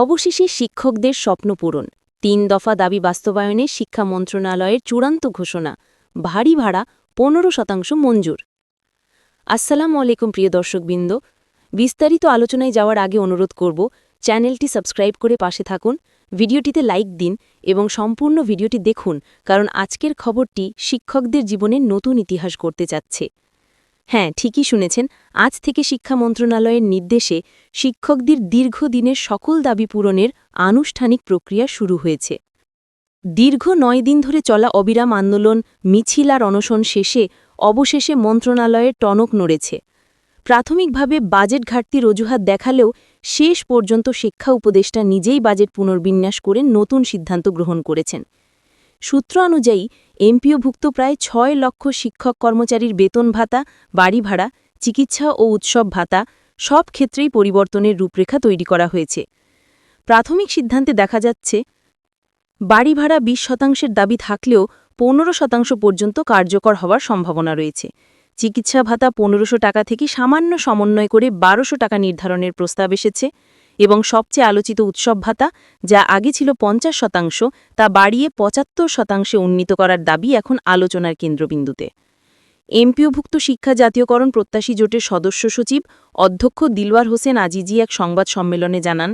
অবশেষে শিক্ষকদের স্বপ্ন পূরণ। তিন দফা দাবি বাস্তবায়নে শিক্ষা মন্ত্রণালয়ের চূড়ান্ত ঘোষণা। ভারী ভাড়া, পনেরো শতাংশ মঞ্জুর। আসসালামু আলাইকুম প্রিয় দর্শকবৃন্দ। বিস্তারিত আলোচনায় যাওয়ার আগে অনুরোধ করব, চ্যানেলটি সাবস্ক্রাইব করে পাশে থাকুন, ভিডিওটিতে লাইক দিন এবং সম্পূর্ণ ভিডিওটি দেখুন, কারণ আজকের খবরটি শিক্ষকদের জীবনে নতুন ইতিহাস করতে যাচ্ছে। হ্যাঁ ঠিকই শুনেছেন। আজ থেকে শিক্ষা মন্ত্রণালয়ের নির্দেশে শিক্ষকদের দীর্ঘদিনের সকল দাবি পূরণের আনুষ্ঠানিক প্রক্রিয়া শুরু হয়েছে। দীর্ঘ নয় দিন ধরে চলা অবিরাম আন্দোলন, মিছিল আর অনশন শেষে অবশেষে মন্ত্রণালয়ের টনক নড়েছে। প্রাথমিকভাবে বাজেট ঘাটতির অজুহাত দেখালেও শেষ পর্যন্ত শিক্ষা উপদেষ্টা নিজেই বাজেট পুনর্বিন্যাস করে নতুন সিদ্ধান্ত গ্রহণ করেছেন। সূত্র অনুযায়ী, এমপিওভুক্ত প্রায় ছয় লক্ষ শিক্ষক কর্মচারীর বেতন ভাতা, বাড়ি ভাড়া, চিকিৎসা ও উৎসব ভাতা, সব ক্ষেত্রেই পরিবর্তনের রূপরেখা তৈরি করা হয়েছে। প্রাথমিক সিদ্ধান্তে দেখা যাচ্ছে, বাড়ি ভাড়া বিশ শতাংশের দাবি থাকলেও পনেরো শতাংশ পর্যন্ত কার্যকর হওয়ার সম্ভাবনা রয়েছে। চিকিৎসা ভাতা পনেরোশো টাকা থেকে সামান্য সমন্বয় করে বারোশো টাকা নির্ধারণের প্রস্তাব এসেছে। এবং সবচেয়ে আলোচিত উৎসব ভাতা, যা আগে ছিল পঞ্চাশ শতাংশ, তা বাড়িয়ে পঁচাত্তর শতাংশে উন্নীত করার দাবি এখন আলোচনার কেন্দ্রবিন্দুতে। এমপিওভুক্ত শিক্ষা জাতীয়করণ প্রত্যাশী জোটের সদস্য সচিব অধ্যক্ষ দিলওয়ার হোসেন আজিজি এক সংবাদ সম্মেলনে জানান,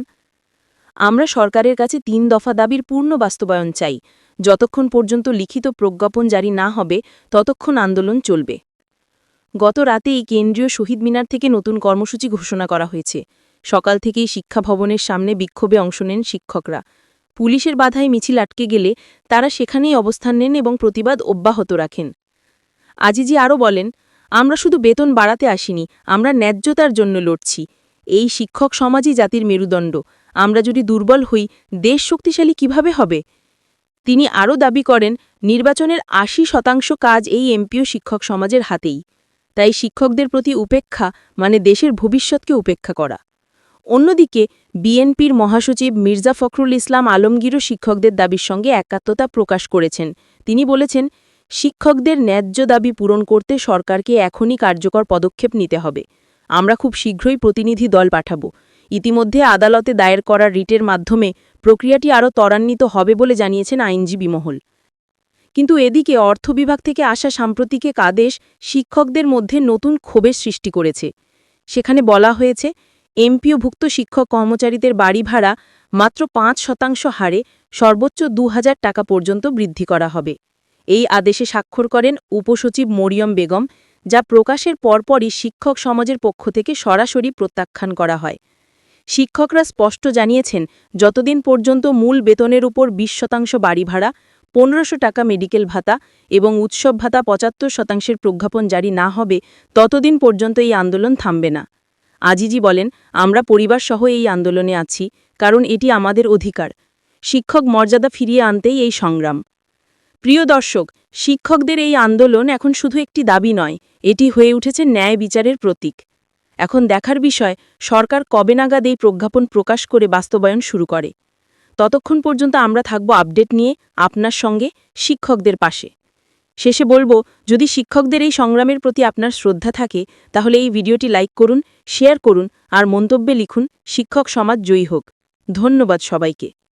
আমরা সরকারের কাছে তিন দফা দাবির পূর্ণ বাস্তবায়ন চাই। যতক্ষণ পর্যন্ত লিখিত প্রজ্ঞাপন জারি না হবে, ততক্ষণ আন্দোলন চলবে। গত রাতে এই কেন্দ্রীয় শহীদ মিনার থেকে নতুন কর্মসূচি ঘোষণা করা হয়েছে। সকাল থেকেই শিক্ষা ভবনের সামনে বিক্ষোভে অংশ নেন শিক্ষকরা। পুলিশের বাধায় মিছিল আটকে গেলে তারা সেখানেই অবস্থান নেন এবং প্রতিবাদ অব্যাহত রাখেন। আজিজি আরও বলেন, আমরা শুধু বেতন বাড়াতে আসিনি, আমরা ন্যায্যতার জন্য লড়ছি। এই শিক্ষক সমাজই জাতির মেরুদণ্ড। আমরা যদি দুর্বল হই, দেশ শক্তিশালী কীভাবে হবে? তিনি আরও দাবি করেন, নির্বাচনের আশি শতাংশ কাজ এই এমপিও শিক্ষক সমাজের হাতেই। তাই শিক্ষকদের প্রতি উপেক্ষা মানে দেশের ভবিষ্যৎকে উপেক্ষা করা। অন্যদিকে, বিএনপির মহাসচিব মির্জা ফখরুল ইসলাম আলমগীরও শিক্ষকদের দাবির সঙ্গে একাত্মতা প্রকাশ করেছেন। তিনি বলেছেন, শিক্ষকদের ন্যায্য দাবি পূরণ করতে সরকারকে এখনই কার্যকর পদক্ষেপ নিতে হবে। আমরা খুব শীঘ্রই প্রতিনিধি দল পাঠাব। ইতিমধ্যে আদালতে দায়ের করা রিটের মাধ্যমে প্রক্রিয়াটি আরও ত্বরান্বিত হবে বলে জানিয়েছেন আইনজীবী মহল। কিন্তু এদিকে অর্থ বিভাগ থেকে আসা সাম্প্রতিক এক আদেশ শিক্ষকদের মধ্যে নতুন ক্ষোভের সৃষ্টি করেছে। সেখানে বলা হয়েছে এমপিওভুক্ত শিক্ষক কর্মচারীদের বাড়ি ভাড়া মাত্র পাঁচ শতাংশ হারে সর্বোচ্চ দু হাজার টাকা পর্যন্ত বৃদ্ধি করা হবে। এই আদেশে স্বাক্ষর করেন উপসচিব মরিয়ম বেগম, যা প্রকাশের পরপরই শিক্ষক সমাজের পক্ষ থেকে সরাসরি প্রত্যাখ্যান করা হয়। শিক্ষকরা স্পষ্ট জানিয়েছেন, যতদিন পর্যন্ত মূল বেতনের উপর বিশ শতাংশ বাড়ি ভাড়া, পনেরোশো টাকা মেডিকেল ভাতা এবং উৎসব ভাতা পঁচাত্তর শতাংশের প্রজ্ঞাপন জারি না হবে, ততদিন পর্যন্ত এই আন্দোলন থামবে না। আজিজি বলেন, আমরা পরিবার সহ এই আন্দোলনে আছি, কারণ এটি আমাদের অধিকার। শিক্ষক মর্যাদা ফিরিয়ে আনতেই এই সংগ্রাম। প্রিয় দর্শক, শিক্ষকদের এই আন্দোলন এখন শুধু একটি দাবি নয়, এটি হয়ে উঠেছে ন্যায় বিচারের প্রতীক। এখন দেখার বিষয়, সরকার কবে নাগাদ এই প্রজ্ঞাপন প্রকাশ করে বাস্তবায়ন শুরু করে? ততক্ষণ পর্যন্ত আমরা থাকব আপডেট নিয়ে আপনার সঙ্গে শিক্ষকদের পাশে। শেষে বলব, যদি শিক্ষকদের এই সংগ্রামের প্রতি আপনার শ্রদ্ধা থাকে, তাহলে এই ভিডিওটি লাইক করুন, শেয়ার করুন আর মন্তব্যে লিখুন, শিক্ষক সমাজ জয়ী হোক। ধন্যবাদ সবাইকে।